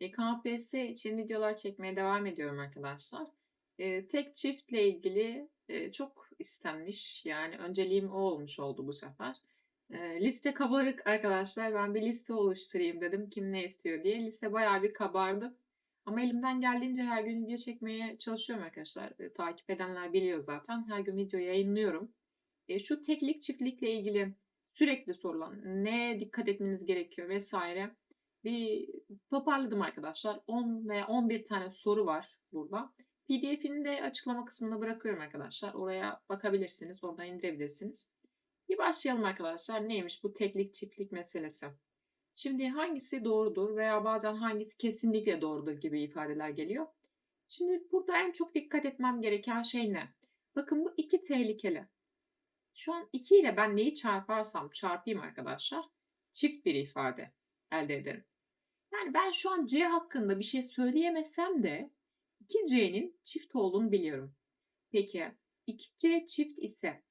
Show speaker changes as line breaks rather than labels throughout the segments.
E, KPSS için videolar çekmeye devam ediyorum arkadaşlar. E, tek çiftle ilgili e, çok istenmiş. Yani önceliğim o olmuş oldu bu sefer. Liste kabarık arkadaşlar. Ben bir liste oluşturayım dedim. Kim ne istiyor diye. Liste bayağı bir kabardı. Ama elimden geldiğince her gün video çekmeye çalışıyorum arkadaşlar. Takip edenler biliyor zaten. Her gün video yayınlıyorum. Şu teklik çiftlikle ilgili sürekli sorulan ne dikkat etmeniz gerekiyor vesaire bir toparladım arkadaşlar. 10 veya 11 tane soru var burada. PDF'ini de açıklama kısmına bırakıyorum arkadaşlar. Oraya bakabilirsiniz, oradan indirebilirsiniz. Bir başlayalım arkadaşlar. Neymiş bu teklik çiftlik meselesi? Şimdi hangisi doğrudur veya bazen hangisi kesinlikle doğrudur gibi ifadeler geliyor. Şimdi burada en çok dikkat etmem gereken şey ne? Bakın bu iki tehlikeli. Şu an 2 ile ben neyi çarparsam çarpayım arkadaşlar. Çift bir ifade elde ederim. Yani ben şu an C hakkında bir şey söyleyemesem de 2C'nin çift olduğunu biliyorum. Peki 2C çift ise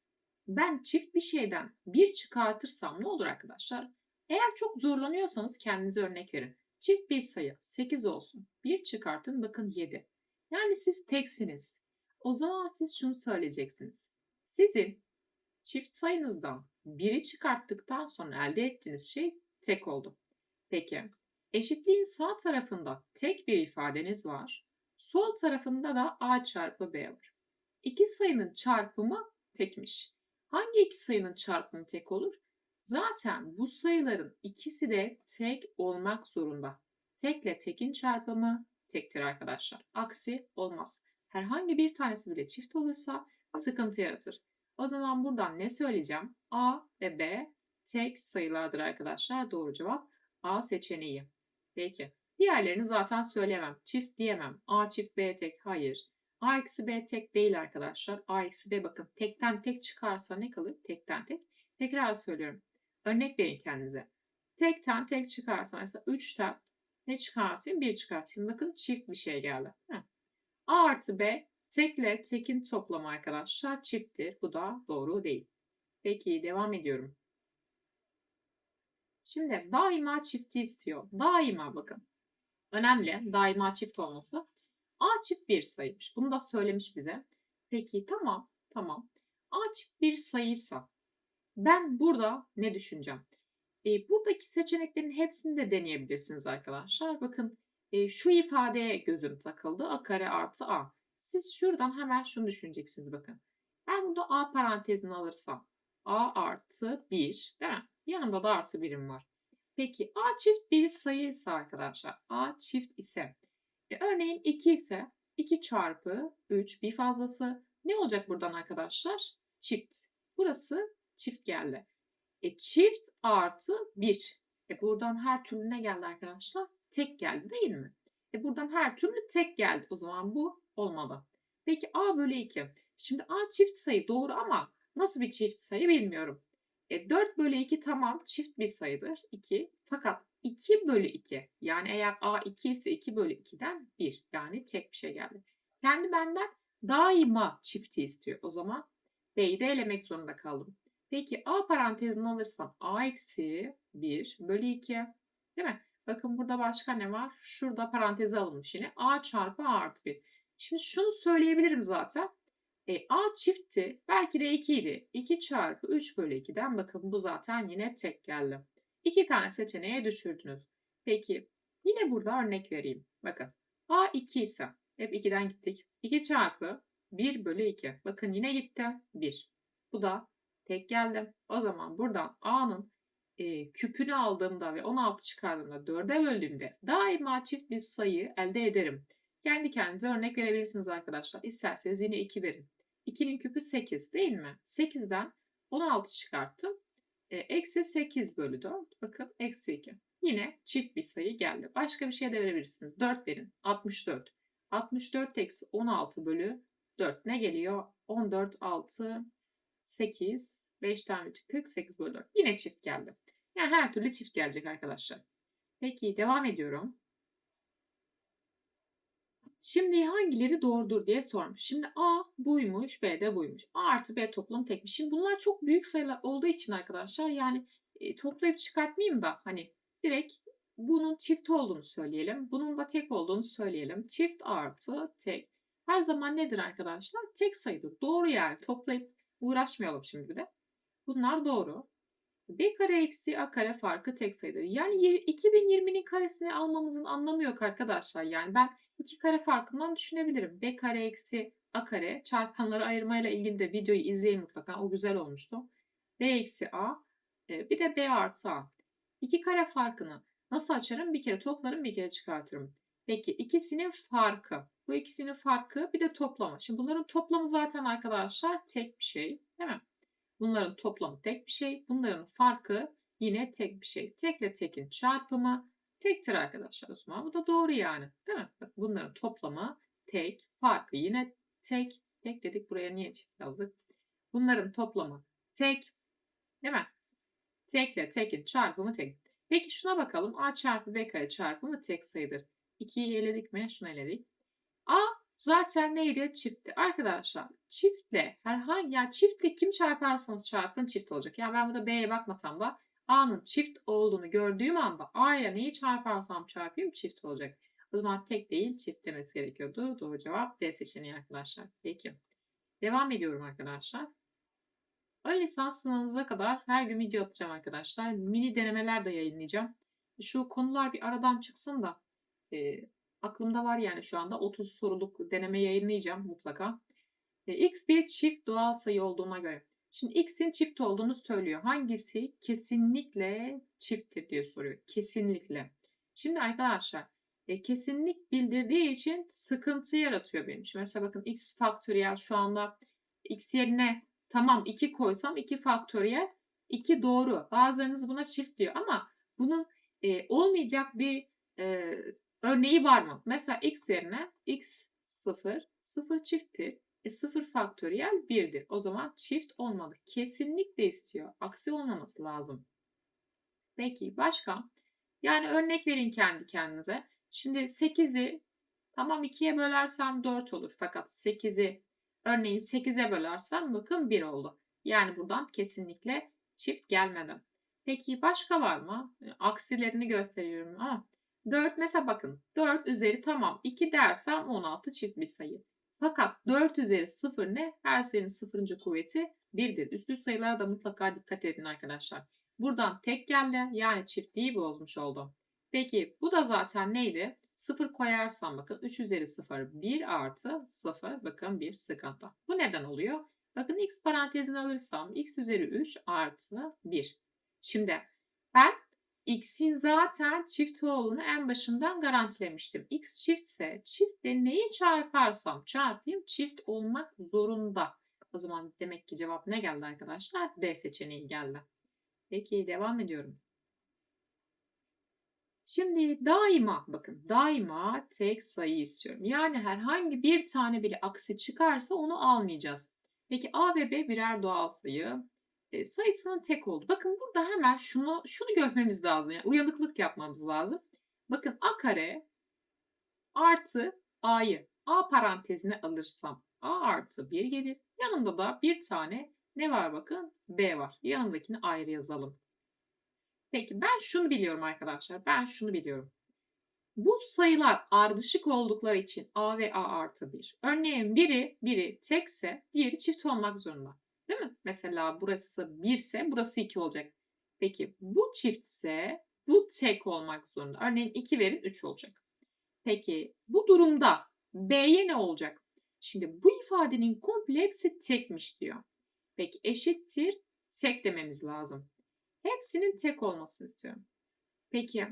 ben çift bir şeyden bir çıkartırsam ne olur arkadaşlar? Eğer çok zorlanıyorsanız kendinize örnek verin. Çift bir sayı 8 olsun. Bir çıkartın bakın 7. Yani siz teksiniz. O zaman siz şunu söyleyeceksiniz. Sizin çift sayınızdan biri çıkarttıktan sonra elde ettiğiniz şey tek oldu. Peki eşitliğin sağ tarafında tek bir ifadeniz var. Sol tarafında da a çarpı b var. İki sayının çarpımı tekmiş. Hangi iki sayının çarpımı tek olur? Zaten bu sayıların ikisi de tek olmak zorunda. Tekle tekin çarpımı tektir arkadaşlar. Aksi olmaz. Herhangi bir tanesi bile çift olursa sıkıntı yaratır. O zaman buradan ne söyleyeceğim? A ve B tek sayılardır arkadaşlar. Doğru cevap A seçeneği. Peki. Diğerlerini zaten söyleyemem. Çift diyemem. A çift B tek. Hayır. A eksi B tek değil arkadaşlar. A eksi B bakın. Tekten tek çıkarsa ne kalır? Tekten tek. Tekrar söylüyorum. Örnek verin kendinize. Tekten tek çıkarsa mesela 3'ten ne çıkartayım? 1 çıkartayım. Bakın çift bir şey geldi. Heh. A artı B tekle tekin toplamı arkadaşlar çifttir. Bu da doğru değil. Peki devam ediyorum. Şimdi daima çifti istiyor. Daima bakın. Önemli daima çift olması. A çift bir sayıymış. Bunu da söylemiş bize. Peki tamam tamam. A çift bir sayıysa ben burada ne düşüneceğim? E, buradaki seçeneklerin hepsini de deneyebilirsiniz arkadaşlar. Bakın e, şu ifadeye gözüm takıldı. A kare artı A. Siz şuradan hemen şunu düşüneceksiniz bakın. Ben burada A parantezini alırsam A artı 1 değil mi? Yanımda da artı birim var. Peki A çift bir sayı ise arkadaşlar A çift ise e, örneğin 2 ise 2 çarpı 3 bir fazlası ne olacak buradan arkadaşlar? Çift. Burası çift geldi. E, çift artı 1. E, buradan her türlü ne geldi arkadaşlar? Tek geldi değil mi? E, buradan her türlü tek geldi. O zaman bu olmalı. Peki A bölü 2. Şimdi A çift sayı doğru ama nasıl bir çift sayı bilmiyorum. E, 4 bölü 2 tamam çift bir sayıdır 2. Fakat 2 bölü 2 yani eğer A 2 ise 2 bölü 2'den 1 yani tek bir şey geldi. Kendi benden daima çifti istiyor. O zaman B'yi de elemek zorunda kaldım. Peki A parantezini alırsam A eksi 1 bölü 2 değil mi? Bakın burada başka ne var? Şurada paranteze alınmış yine. A çarpı A artı 1. Şimdi şunu söyleyebilirim zaten. E, A çiftti. Belki de 2 idi. 2 çarpı 3 bölü 2'den bakın bu zaten yine tek geldi. 2 tane seçeneğe düşürdünüz. Peki yine burada örnek vereyim. Bakın A 2 ise hep 2'den gittik. 2 çarpı 1 bölü 2. Bakın yine gitti. 1. Bu da tek geldi. O zaman buradan A'nın e, küpünü aldığımda ve 16 çıkardığımda 4'e böldüğümde daima çift bir sayı elde ederim. Kendi kendinize örnek verebilirsiniz arkadaşlar. İsterseniz yine 2 verin. 2'nin küpü 8 değil mi? 8'den 16 çıkarttım. E, eksi 8 bölü 4. Bakın eksi 2. Yine çift bir sayı geldi. Başka bir şey de verebilirsiniz. 4 verin. 64. 64 eksi 16 bölü 4 ne geliyor? 14, 6, 8, 5 tane 48 bölü 4. Yine çift geldi. Yani her türlü çift gelecek arkadaşlar. Peki devam ediyorum. Şimdi hangileri doğrudur diye sormuş. Şimdi A buymuş, B de buymuş. A artı B toplam tekmiş. Şimdi bunlar çok büyük sayılar olduğu için arkadaşlar yani e, toplayıp çıkartmayayım da hani direkt bunun çift olduğunu söyleyelim. Bunun da tek olduğunu söyleyelim. Çift artı tek. Her zaman nedir arkadaşlar? Tek sayıdır. Doğru yani. Toplayıp uğraşmayalım şimdi de. Bunlar doğru. B kare eksi A kare farkı tek sayıdır. Yani 2020'nin karesini almamızın anlamı yok arkadaşlar. Yani ben iki kare farkından düşünebilirim. B kare eksi A kare çarpanları ayırmayla ilgili de videoyu izleyin mutlaka. O güzel olmuştu. B eksi A e, bir de B artı A. İki kare farkını nasıl açarım? Bir kere toplarım bir kere çıkartırım. Peki ikisinin farkı. Bu ikisinin farkı bir de toplamı. Şimdi bunların toplamı zaten arkadaşlar tek bir şey. Değil mi? Bunların toplamı tek bir şey. Bunların farkı yine tek bir şey. Tekle tekin çarpımı tektir arkadaşlar. O zaman bu da doğru yani. Değil mi? Bak bunların toplamı tek. Farkı yine tek. Tek dedik buraya niye çift yazdık? Bunların toplamı tek. Değil mi? Tekle tekin çarpımı tek. Peki şuna bakalım. A çarpı B kare çarpımı tek sayıdır. 2'yi eledik mi? Şunu eledik. A zaten neydi? Çiftti. Arkadaşlar çiftle herhangi yani çiftle kim çarparsanız çarpın çift olacak. Yani ben burada B'ye bakmasam da A'nın çift olduğunu gördüğüm anda A'ya neyi çarparsam çarpayım çift olacak. O zaman tek değil çift demesi gerekiyordu. Doğru cevap D seçeneği arkadaşlar. Peki. Devam ediyorum arkadaşlar. Ön lisans sınavınıza kadar her gün video atacağım arkadaşlar. Mini denemeler de yayınlayacağım. Şu konular bir aradan çıksın da e, aklımda var yani şu anda 30 soruluk deneme yayınlayacağım mutlaka. E, x bir çift doğal sayı olduğuna göre. Şimdi x'in çift olduğunu söylüyor. Hangisi kesinlikle çifttir diye soruyor. Kesinlikle. Şimdi arkadaşlar e, kesinlik bildirdiği için sıkıntı yaratıyor benim. Şimdi mesela bakın x faktöriyel şu anda x yerine tamam 2 koysam 2 faktöriyel 2 doğru. Bazılarınız buna çift diyor ama bunun e, olmayacak bir e, örneği var mı? Mesela x yerine x 0, 0 çifttir. E 0 faktöriyel 1'dir. O zaman çift olmalı. Kesinlikle istiyor. Aksi olmaması lazım. Peki başka? Yani örnek verin kendi kendinize. Şimdi 8'i tamam 2'ye bölersem 4 olur. Fakat 8'i örneğin 8'e bölersem bakın 1 oldu. Yani buradan kesinlikle çift gelmedi. Peki başka var mı? Aksilerini gösteriyorum ama 4 mesela bakın 4 üzeri tamam 2 dersem 16 çift bir sayı. Fakat 4 üzeri 0 ne? Her sayının sıfırıncı kuvveti 1'dir. Üstlü sayılara da mutlaka dikkat edin arkadaşlar. Buradan tek geldi yani çiftliği bozmuş oldu. Peki bu da zaten neydi? 0 koyarsam bakın 3 üzeri 0 1 artı 0 bakın bir sıkıntı. Bu neden oluyor? Bakın x parantezini alırsam x üzeri 3 artı 1. Şimdi ben x'in zaten çift olduğunu en başından garantilemiştim. x çiftse çiftle neyi çarparsam çarpayım çift olmak zorunda. O zaman demek ki cevap ne geldi arkadaşlar? D seçeneği geldi. Peki devam ediyorum. Şimdi daima bakın daima tek sayı istiyorum. Yani herhangi bir tane bile aksi çıkarsa onu almayacağız. Peki A ve B birer doğal sayı sayısının tek oldu. Bakın burada hemen şunu şunu görmemiz lazım. Yani uyanıklık yapmamız lazım. Bakın A kare artı A'yı A parantezine alırsam A artı 1 gelir. Yanında da bir tane ne var bakın? B var. Yanındakini ayrı yazalım. Peki ben şunu biliyorum arkadaşlar. Ben şunu biliyorum. Bu sayılar ardışık oldukları için A ve A artı 1. Örneğin biri, biri tekse diğeri çift olmak zorunda. Değil mi? Mesela burası 1 ise burası 2 olacak. Peki bu çiftse bu tek olmak zorunda. Örneğin 2 verin 3 olacak. Peki bu durumda B'ye ne olacak? Şimdi bu ifadenin komple hepsi tekmiş diyor. Peki eşittir tek dememiz lazım. Hepsinin tek olmasını istiyorum. Peki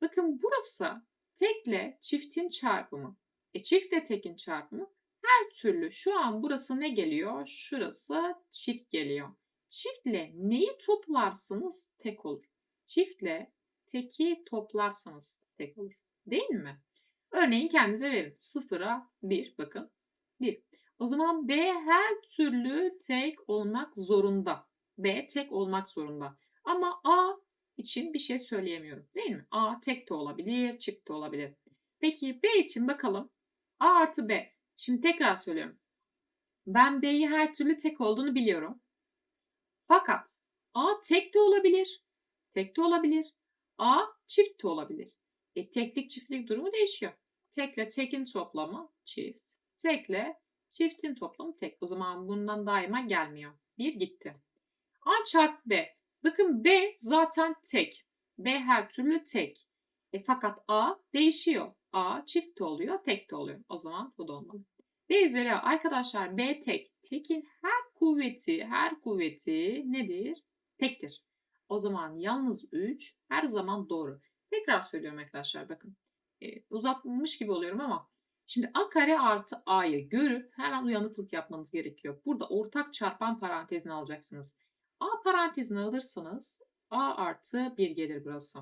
bakın burası tekle çiftin çarpımı. E çiftle tekin çarpımı her türlü şu an burası ne geliyor? Şurası çift geliyor. Çiftle neyi toplarsınız tek olur. Çiftle teki toplarsanız tek olur. Değil mi? Örneğin kendinize verin. Sıfıra 1 bakın. 1. O zaman B her türlü tek olmak zorunda. B tek olmak zorunda. Ama A için bir şey söyleyemiyorum. Değil mi? A tek de olabilir, çift de olabilir. Peki B için bakalım. A artı B. Şimdi tekrar söylüyorum. Ben B'yi her türlü tek olduğunu biliyorum. Fakat A tek de olabilir. Tek de olabilir. A çift de olabilir. E, teklik çiftlik durumu değişiyor. Tekle tekin toplamı çift. Tekle çiftin toplamı tek. O zaman bundan daima gelmiyor. Bir gitti. A çarpı B. Bakın B zaten tek. B her türlü tek. E, fakat A değişiyor. A çift de oluyor, tek de oluyor. O zaman bu da olmalı. B. Arkadaşlar B tek. Tekin her kuvveti, her kuvveti nedir? Tektir. O zaman yalnız 3 her zaman doğru. Tekrar söylüyorum arkadaşlar bakın. E, uzatmış gibi oluyorum ama şimdi a kare artı a'yı görüp hemen uyanıklık yapmanız gerekiyor. Burada ortak çarpan parantezini alacaksınız. a parantezini alırsanız a artı 1 gelir burası.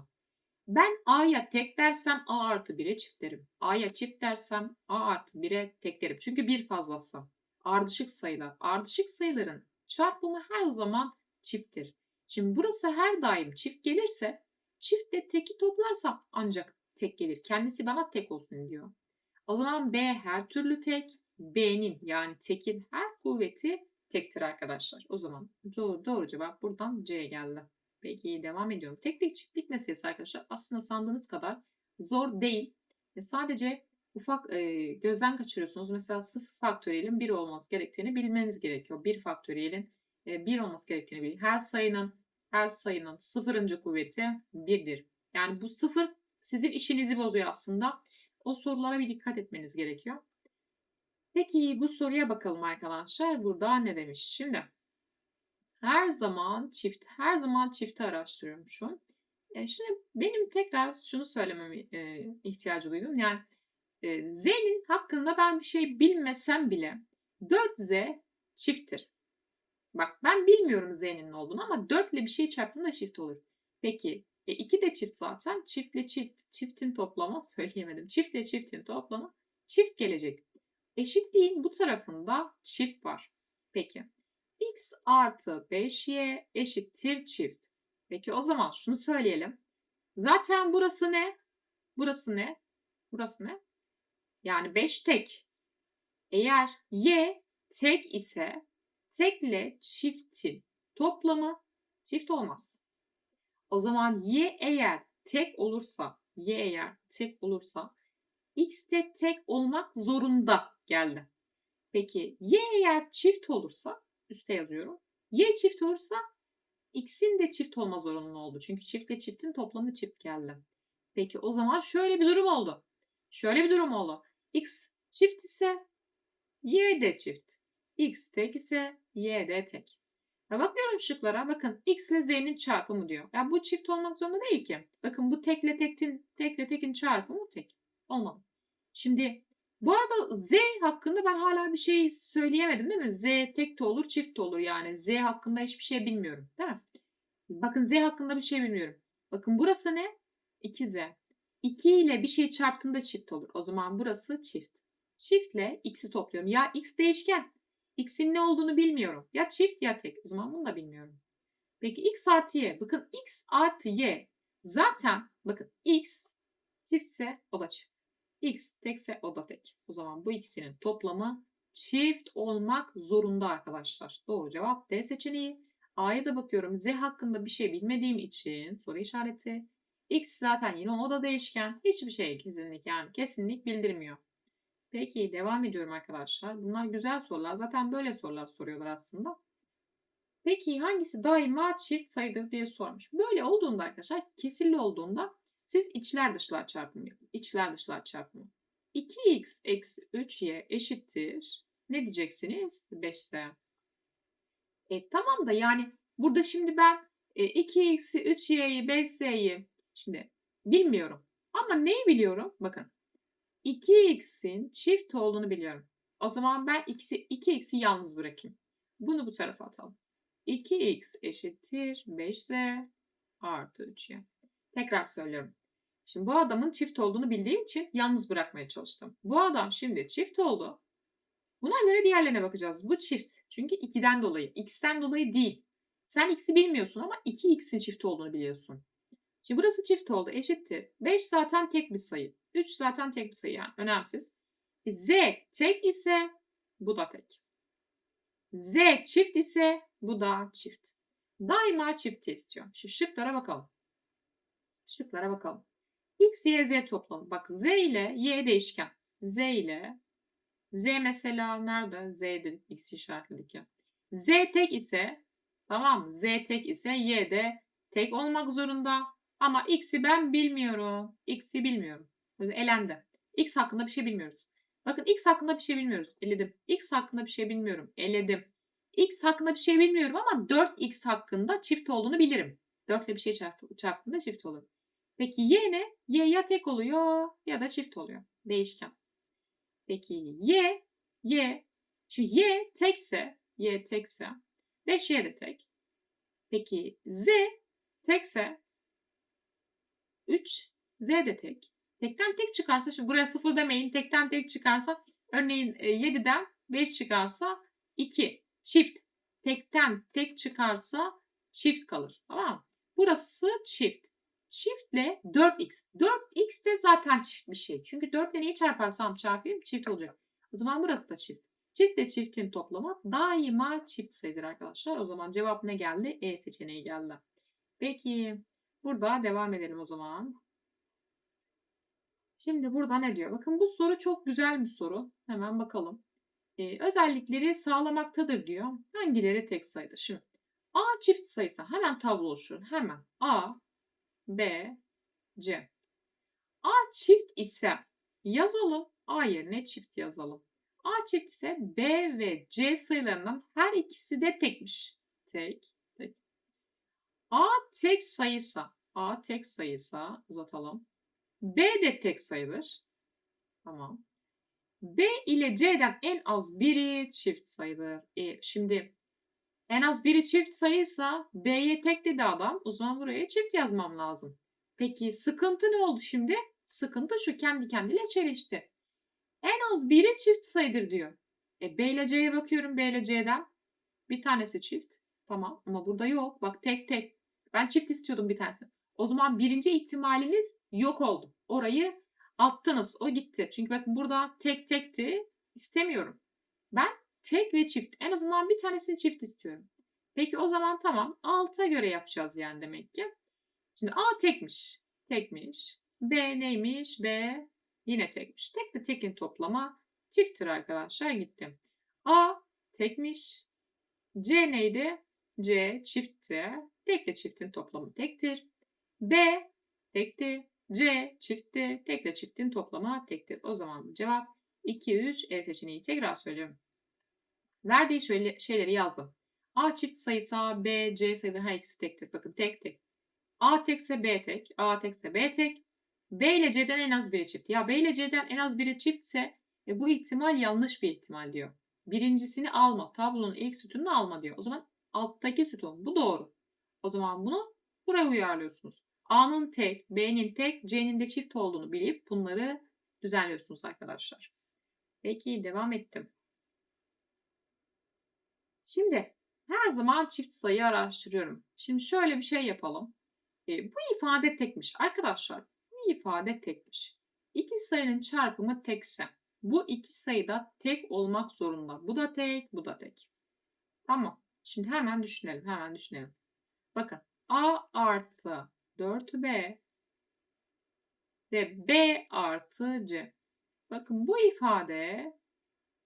Ben a'ya tek dersem a artı 1'e çift derim. a'ya çift dersem a artı 1'e tek derim. Çünkü bir fazlası. Ardışık sayılar. Ardışık sayıların çarpımı her zaman çifttir. Şimdi burası her daim çift gelirse çiftle teki toplarsam ancak tek gelir. Kendisi bana tek olsun diyor. O zaman B her türlü tek. B'nin yani tekin her kuvveti tektir arkadaşlar. O zaman doğru, doğru cevap buradan C geldi. Peki devam ediyorum. Teklik çiftlik meselesi arkadaşlar aslında sandığınız kadar zor değil. E sadece ufak e, gözden kaçırıyorsunuz. Mesela 0 faktöriyelin 1 olması gerektiğini bilmeniz gerekiyor. 1 faktöriyelin e, 1 olması gerektiğini bilin. Her sayının her sayının sıfırıncı kuvveti 1'dir. Yani bu sıfır sizin işinizi bozuyor aslında. O sorulara bir dikkat etmeniz gerekiyor. Peki bu soruya bakalım arkadaşlar. Burada ne demiş? Şimdi her zaman çift, her zaman çifti araştırıyorum şu an. E şimdi benim tekrar şunu söylememe e, ihtiyacı duydum. Yani e, Z'nin hakkında ben bir şey bilmesem bile 4Z çifttir. Bak ben bilmiyorum Z'nin ne olduğunu ama 4 ile bir şey çarptığında çift olur. Peki e, 2 de çift zaten. Çiftle çift, çiftin toplamı söyleyemedim. Çiftle çiftin toplamı çift gelecek. Eşitliğin bu tarafında çift var. Peki x artı 5y eşittir çift. Peki o zaman şunu söyleyelim. Zaten burası ne? Burası ne? Burası ne? Yani 5 tek. Eğer y tek ise tekle çiftin toplamı çift olmaz. O zaman y eğer tek olursa, y eğer tek olursa x de tek olmak zorunda geldi. Peki y eğer çift olursa, üste yazıyorum. y çift olursa x'in de çift olma zorunlu oldu. Çünkü çiftle çiftin toplamı çift geldi. Peki o zaman şöyle bir durum oldu. Şöyle bir durum oldu. x çift ise y de çift. x tek ise y de tek. Ya bakıyorum şıklara bakın x ile z'nin çarpımı diyor. Ya yani bu çift olmak zorunda değil ki. Bakın bu tekle tekin, tekle tekin çarpımı tek. Olmalı. Şimdi bu arada z hakkında ben hala bir şey söyleyemedim değil mi? z tek de olur çift de olur yani. z hakkında hiçbir şey bilmiyorum değil mi? Bakın z hakkında bir şey bilmiyorum. Bakın burası ne? 2z. 2 ile bir şey çarptığında çift olur. O zaman burası çift. Çiftle x'i topluyorum. Ya x değişken. X'in ne olduğunu bilmiyorum. Ya çift ya tek. O zaman bunu da bilmiyorum. Peki x artı y. Bakın x artı y. Zaten bakın x çiftse o da çift. X tekse o da tek. O zaman bu ikisinin toplamı çift olmak zorunda arkadaşlar. Doğru cevap D seçeneği. A'ya da bakıyorum. Z hakkında bir şey bilmediğim için soru işareti. X zaten yine o da değişken. Hiçbir şey kesinlik yani kesinlik bildirmiyor. Peki devam ediyorum arkadaşlar. Bunlar güzel sorular. Zaten böyle sorular soruyorlar aslında. Peki hangisi daima çift sayıdır diye sormuş. Böyle olduğunda arkadaşlar kesirli olduğunda siz içler dışlar çarpımı yapın. İçler dışlar çarpımı. 2x eksi 3y eşittir. Ne diyeceksiniz? 5s. E, tamam da yani burada şimdi ben e, 2x'i 3y'yi 5s'yi şimdi bilmiyorum. Ama neyi biliyorum? Bakın 2x'in çift olduğunu biliyorum. O zaman ben x'i 2x'i yalnız bırakayım. Bunu bu tarafa atalım. 2x eşittir 5z artı 3y. Tekrar söylüyorum. Şimdi bu adamın çift olduğunu bildiğim için yalnız bırakmaya çalıştım. Bu adam şimdi çift oldu. Buna göre diğerlerine bakacağız. Bu çift. Çünkü 2'den dolayı. X'ten dolayı değil. Sen x'i bilmiyorsun ama 2x'in çift olduğunu biliyorsun. Şimdi burası çift oldu. Eşittir. 5 zaten tek bir sayı. 3 zaten tek bir sayı yani. Önemsiz. E, Z tek ise bu da tek. Z çift ise bu da çift. Daima çift istiyor. Şimdi şıklara bakalım. Şıklara bakalım. X, Y, Z toplamı. Bak Z ile Y değişken. Z ile Z mesela nerede? Z'dir. X işaretledik ya. Z tek ise tamam? Z tek ise Y de tek olmak zorunda. Ama X'i ben bilmiyorum. X'i bilmiyorum. Elendi. X hakkında bir şey bilmiyoruz. Bakın X hakkında bir şey bilmiyoruz. Eledim. X hakkında bir şey bilmiyorum. Eledim. X hakkında bir şey bilmiyorum ama 4X hakkında çift olduğunu bilirim. 4 ile bir şey çarp çarptığında çift olur. Peki Y ne? Y ya tek oluyor ya da çift oluyor. Değişken. Peki Y, Y. Şu Y tekse, Y tekse 5Y de tek. Peki Z tekse 3 Z de tek. Tekten tek çıkarsa, şimdi buraya 0 demeyin. Tekten tek çıkarsa örneğin 7'den 5 çıkarsa 2. Çift. Tekten tek çıkarsa çift kalır. Tamam? Burası çift. Çiftle 4x. 4x de zaten çift bir şey. Çünkü 4 ile neyi çarparsam çarpayım çift olacak. O zaman burası da çift. Çift ile çiftin toplamı daima çift sayıdır arkadaşlar. O zaman cevap ne geldi? E seçeneği geldi. Peki burada devam edelim o zaman. Şimdi burada ne diyor? Bakın bu soru çok güzel bir soru. Hemen bakalım. Ee, özellikleri sağlamaktadır diyor. Hangileri tek sayıdır? Şimdi A çift sayısı hemen tablo oluşturun. Hemen A, B, C. A çift ise yazalım. A yerine çift yazalım. A çift ise B ve C sayılarından her ikisi de tekmiş. Tek, tek. A tek sayısa, A tek sayısa uzatalım. B de tek sayıdır. Tamam. B ile C'den en az biri çift sayıdır. E, şimdi en az biri çift sayıysa B'ye tek dedi adam. O zaman buraya çift yazmam lazım. Peki sıkıntı ne oldu şimdi? Sıkıntı şu kendi kendiyle çelişti. En az biri çift sayıdır diyor. E, B ile C'ye bakıyorum B ile C'den. Bir tanesi çift. Tamam ama burada yok. Bak tek tek. Ben çift istiyordum bir tanesini. O zaman birinci ihtimaliniz yok oldu. Orayı attınız. O gitti. Çünkü bakın burada tek tekti. İstemiyorum. Ben tek ve çift. En azından bir tanesini çift istiyorum. Peki o zaman tamam. Alta göre yapacağız yani demek ki. Şimdi A tekmiş. Tekmiş. B neymiş? B yine tekmiş. Tek de tekin toplama çifttir arkadaşlar. Gittim. A tekmiş. C neydi? C çiftti. Tek de çiftin toplamı tektir. B tekti. C çiftti. Tek de çiftin toplamı tektir. O zaman cevap 2, 3, E seçeneği. Tekrar söylüyorum. Verdiği şöyle şeyleri yazdım. A çift sayısı B, C sayıları her ikisi tektir. Bakın tek tek. A tekse B tek, A tekse B tek. B ile C'den en az biri çift. Ya B ile C'den en az biri çiftse e, bu ihtimal yanlış bir ihtimal diyor. Birincisini alma. Tablonun ilk sütununu alma diyor. O zaman alttaki sütun. Bu doğru. O zaman bunu buraya uyarlıyorsunuz. A'nın tek, B'nin tek, C'nin de çift olduğunu bilip bunları düzenliyorsunuz arkadaşlar. Peki devam ettim. Şimdi her zaman çift sayı araştırıyorum. Şimdi şöyle bir şey yapalım. E, bu ifade tekmiş. Arkadaşlar bu ifade tekmiş. İki sayının çarpımı tekse bu iki sayıda tek olmak zorunda. Bu da tek, bu da tek. Tamam. Şimdi hemen düşünelim, hemen düşünelim. Bakın A artı 4B ve B artı C. Bakın bu ifade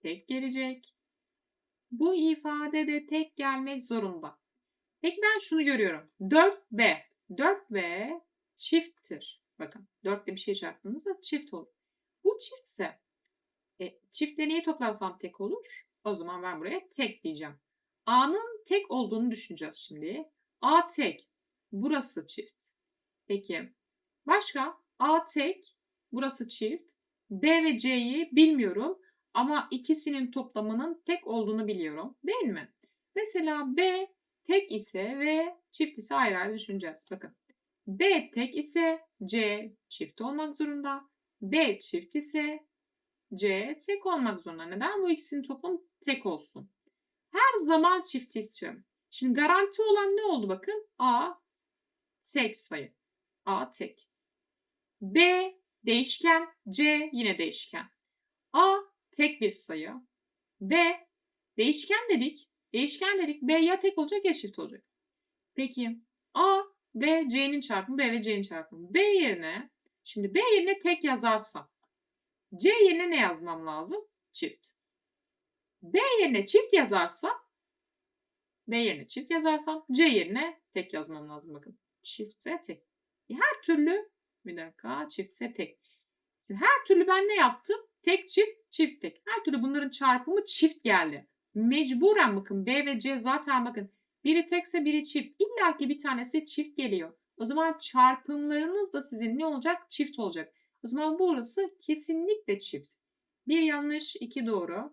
tek gelecek. Bu ifade de tek gelmek zorunda. Peki ben şunu görüyorum. 4B. 4B çifttir. Bakın 4 ile bir şey çarptığınızda çift olur. Bu çiftse e, çiftle neyi toplarsam tek olur? O zaman ben buraya tek diyeceğim. A'nın tek olduğunu düşüneceğiz şimdi. A tek. Burası çift. Peki. Başka? A tek. Burası çift. B ve C'yi bilmiyorum. Ama ikisinin toplamının tek olduğunu biliyorum. Değil mi? Mesela B tek ise ve çift ise ayrı ayrı düşüneceğiz. Bakın. B tek ise C çift olmak zorunda. B çift ise C tek olmak zorunda. Neden? Bu ikisinin toplamı tek olsun. Her zaman çift istiyorum. Şimdi garanti olan ne oldu bakın? A tek sayı. A tek. B değişken. C yine değişken. A tek bir sayı. B değişken dedik. Değişken dedik. B ya tek olacak ya çift olacak. Peki A B, C'nin çarpımı, B ve C'nin çarpımı. B yerine, şimdi B yerine tek yazarsam, C yerine ne yazmam lazım? Çift. B yerine çift yazarsam, B yerine çift yazarsam, C yerine tek yazmam lazım bakın. Çiftse tek. Her türlü, bir dakika, çiftse tek. Her türlü ben ne yaptım? Tek çift, çift tek. Her türlü bunların çarpımı çift geldi. Mecburen bakın B ve C zaten bakın biri tekse biri çift. İlla ki bir tanesi çift geliyor. O zaman çarpımlarınız da sizin ne olacak? Çift olacak. O zaman burası kesinlikle çift. Bir yanlış, iki doğru.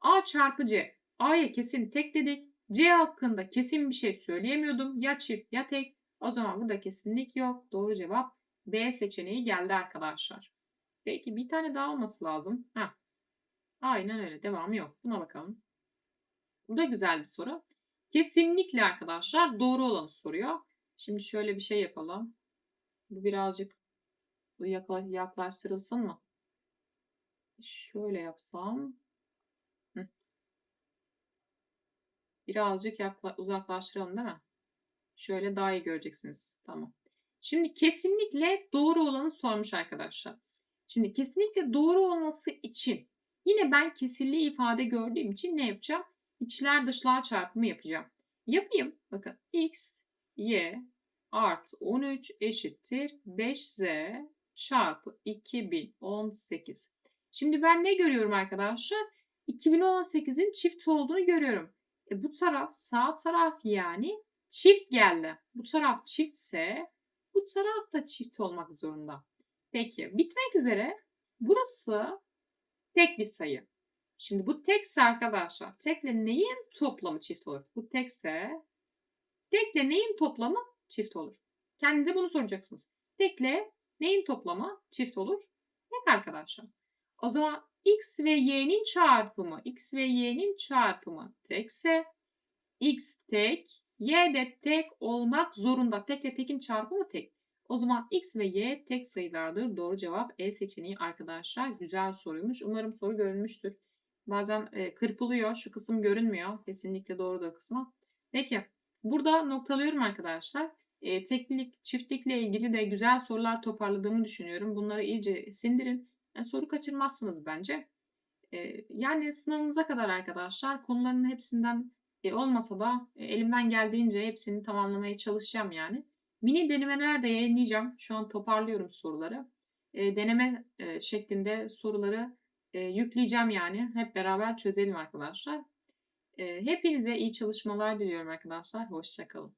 A çarpı C. A'ya kesin tek dedik. C hakkında kesin bir şey söyleyemiyordum. Ya çift ya tek. O zaman burada kesinlik yok. Doğru cevap B seçeneği geldi arkadaşlar. Belki bir tane daha olması lazım. Heh. Aynen öyle. Devamı yok. Buna bakalım. Bu da güzel bir soru. Kesinlikle arkadaşlar doğru olanı soruyor. Şimdi şöyle bir şey yapalım. Bu birazcık bu yaklaştırılsın mı? Şöyle yapsam. Birazcık uzaklaştıralım değil mi? Şöyle daha iyi göreceksiniz. Tamam. Şimdi kesinlikle doğru olanı sormuş arkadaşlar. Şimdi kesinlikle doğru olması için yine ben kesirli ifade gördüğüm için ne yapacağım? İçler dışlar çarpımı yapacağım. Yapayım. Bakın x, y artı 13 eşittir 5z çarpı 2018. Şimdi ben ne görüyorum arkadaşlar? 2018'in çift olduğunu görüyorum. E bu taraf sağ taraf yani çift geldi. Bu taraf çiftse bu taraf da çift olmak zorunda. Peki bitmek üzere. Burası tek bir sayı. Şimdi bu tekse arkadaşlar tekle neyin toplamı çift olur? Bu tekse tekle neyin toplamı çift olur? Kendinize bunu soracaksınız. Tekle neyin toplamı çift olur? Tek arkadaşlar. O zaman x ve y'nin çarpımı, x ve y'nin çarpımı tekse x tek, y de tek olmak zorunda. Tekle tekin çarpımı tek. O zaman x ve y tek sayılardır. Doğru cevap E seçeneği arkadaşlar. Güzel soruymuş. Umarım soru görünmüştür. Bazen e, kırpılıyor. Şu kısım görünmüyor. Kesinlikle doğrudur kısmı. Peki. Burada noktalıyorum arkadaşlar. E, teklik, çiftlikle ilgili de güzel sorular toparladığımı düşünüyorum. Bunları iyice sindirin. Yani soru kaçırmazsınız bence. E, yani sınavınıza kadar arkadaşlar konuların hepsinden e, olmasa da e, elimden geldiğince hepsini tamamlamaya çalışacağım yani. Mini denemeler de yayınlayacağım. Şu an toparlıyorum soruları. E, deneme e, şeklinde soruları e, yükleyeceğim yani. Hep beraber çözelim arkadaşlar. E, hepinize iyi çalışmalar diliyorum arkadaşlar. Hoşçakalın.